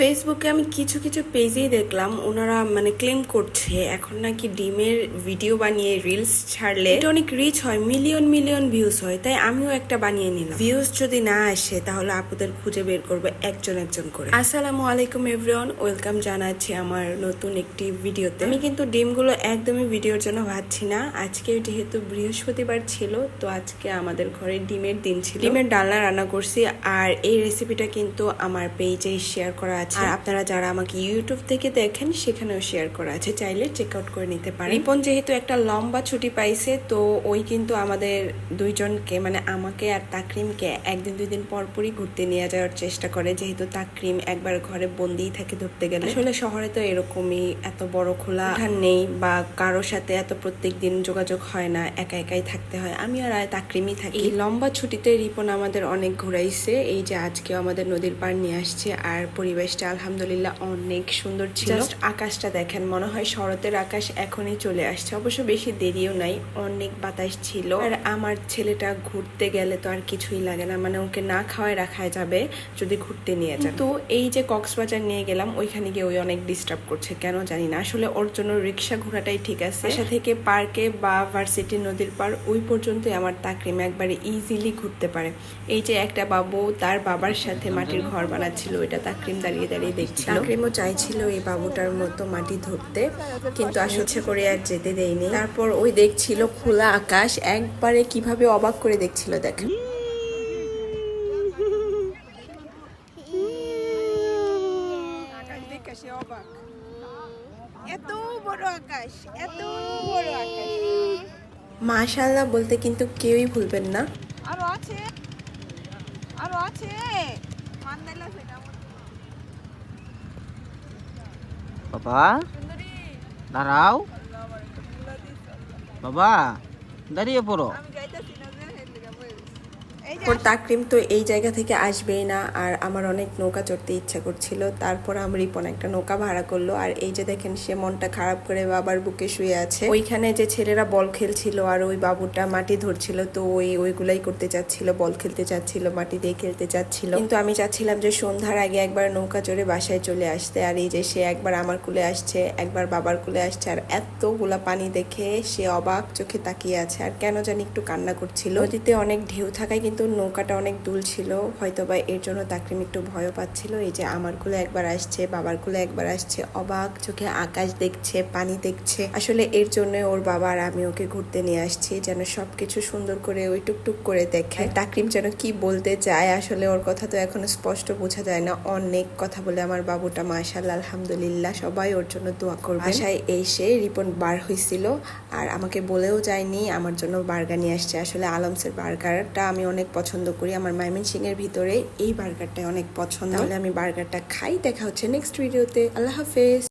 ফেসবুকে আমি কিছু কিছু পেজেই দেখলাম ওনারা মানে ক্লেম করছে, এখন নাকি ডিমের ভিডিও বানিয়ে রিলস ছাড়লে এটা অনেক রিচ হয় মিলিয়ন মিলিয়ন ভিউজ হয়, তাই আমিও একটা বানিয়ে নিলাম। ভিউজ যদি না আসে, তাহলে আপুদের খুঁজে বের করব একজন একজন করে। আসসালামু আলাইকুম এভরিওয়ান ওয়েলকাম জানাচ্ছি আমার নতুন একটি ভিডিওতে আমি কিন্তু ডিমগুলো একদমই ভিডিওর জন্য ভাবছি না। আজকে যেহেতু বৃহস্পতিবার ছিল, তো আজকে আমাদের ঘরে ডিমের দিন ছিল। ডিমের ডালনা রান্না করছি, আর এই রেসিপিটা কিন্তু আমার পেজে শেয়ার করা আর আপনারা যারা আমাকে ইউটিউব থেকে দেখেন, সেখানেও শেয়ার করা আছে। চাইলে চেক আউট করে নিতে পারেন। রিপন যেহেতু একটা লম্বা ছুটি পাইছে, তো ওই কিন্তু আমাদের দুইজনকে মানে আমাকে আর তাকরিমকে একদিন দুই দিন পর পরই ঘুরতে নিয়ে যাওয়ার চেষ্টা করে। যেহেতু তাকরিম একবার ঘরে বন্দিই থাকে ধরতে গেলে। আসলে শহরে তো এরকমই এত বড় খোলা নেই বা কারোর সাথে এত প্রত্যেক দিন যোগাযোগ হয় না, একা একাই থাকতে হয়। আমি আর তাকরিমই থাকি। এই লম্বা ছুটিতে রিপন আমাদের অনেক ঘুরাইছে। এই যে আজকেও আমাদের নদীর পার নিয়ে আসছে, আর পরিবেশটা আলহামদুলিল্লাহ অনেক সুন্দর ছিল। আকাশটা দেখেন মনে হয় শরতের আকাশ এখনই চলে আসছে। অবশ্য বেশি দেরিও নাই অনেক বাতাস ছিল। আর আমার ছেলেটা ঘুরতে গেলে তো আর কিছুই লাগে না মানে ওকে না খাওয়ায় রাখা যাবে যদি ঘুরতে নিয়ে যায় তো এই যে কক্সবাজার নিয়ে গেলাম ওইখানে গিয়ে ওই অনেক ডিস্টার্ব করছে কেন জানি না। আসলে ওর জন্য রিক্সা ঘোরাটাই ঠিক আছে। বাসা থেকে পার্কে বা ভার্সিটি নদীর পার ওই পর্যন্তই আমার তাকরিম একবারে ইজিলি ঘুরতে পারে। এই যে একটা বাবু তার বাবার সাথে মাটির ঘর বানাচ্ছিল ওইটা তাকরিম দাঁড়িয়ে দাঁড়িয়ে দাঁড়িয়ে দেখছিল। তাকরিমও চাইছিল এই বাবুটার মতো মাটি ধরতে কিন্তু আসলে করে আর যেতে দেয়নি। তারপর ওই দেখছিল খোলা আকাশ একবারে কীভাবে অবাক করে দেখছিল দেখেন দেখে এত বড় আকাশ এত বড় আকাশ। মাশাল্লাহ বলতে কিন্তু কেউই ভুলবেন না। আরও আছে আরও আছে। মান্দাইলা সেটা আমার বাবা। দাঁড়াও। বাবা দাঁড়িয়ে পড়ো আমি যাইতাছি না যে এর লিগা বইল যে তারপর তো এই জায়গা থেকে আসবেই না, আর আমার অনেক নৌকা চড়তে ইচ্ছা করছিল। তারপর আমার রিপন একটা নৌকা ভাড়া করল, আর এই যে দেখেন সে মনটা খারাপ করে বাবার বুকে শুয়ে আছে। ওইখানে যে ছেলেরা বল খেলছিল আর ওই বাবুটা মাটি ধরছিল, তো ওই ওইগুলাই করতে চাচ্ছিল, বল খেলতে চাচ্ছিল, মাটি দিয়ে খেলতে চাচ্ছিল। কিন্তু আমি চাচ্ছিলাম যে সন্ধ্যার আগে একবার নৌকা চড়ে বাসায় চলে আসতে, আর এই যে সে একবার আমার কুলে আসছে, একবার বাবার কুলে আসছে, আর এতগুলা পানি দেখে সে অবাক চোখে তাকিয়ে আছে, আর কেন জানি একটু কান্না করছিল। নদীতে অনেক ঢেউ থাকায় কিন্তু নৌকাটা অনেক দুল ছিল হয়তো বা এর জন্য তাকরিম একটু ভয়ও পাচ্ছিল। এই যে আমার কুলে একবার আসছে বাবার কুলে একবার আসছে, অবাক চোখে আকাশ দেখছে, পানি দেখছে। আসলে এর জন্য ওর বাবা আর আমি ওকে ঘুরতে নিয়ে আসছি, যেন সবকিছু সুন্দর করে ওই টুকটুক করে দেখে। তাকরিম যেন কি বলতে চায়, আসলে ওর কথা তো এখনও স্পষ্ট বোঝা যায় না। অনেক কথা বলে আমার বাবুটা মাশাল্লাহ আলহামদুলিল্লাহ, সবাই ওর জন্য দোয়া করবে। বাসায় এসে রিপন বার হয়েছিল আর আমাকে বলেও যায়নি, আমার জন্য বার্গার নিয়ে আসছে। আসলে আলমসের বার্গারটা আমি অনেক পছন্দ করি। আমার মাইমিন সিং এর ভিতরে এই বার্গারটা অনেক পছন্দ। তাহলে আমি বার্গারটা খাই। দেখা হচ্ছে নেক্সট ভিডিওতে আল্লাহ হাফেজ।